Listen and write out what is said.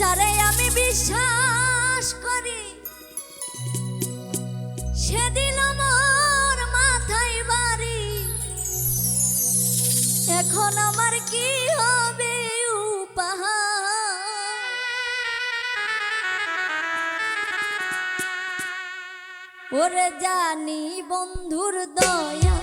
যারে আমি বিশ্বাস করি, সেদিন আমার মাথায় বাড়ি। এখন আমার কি হবে উপহার? ওরে জানি বন্ধুর দয়া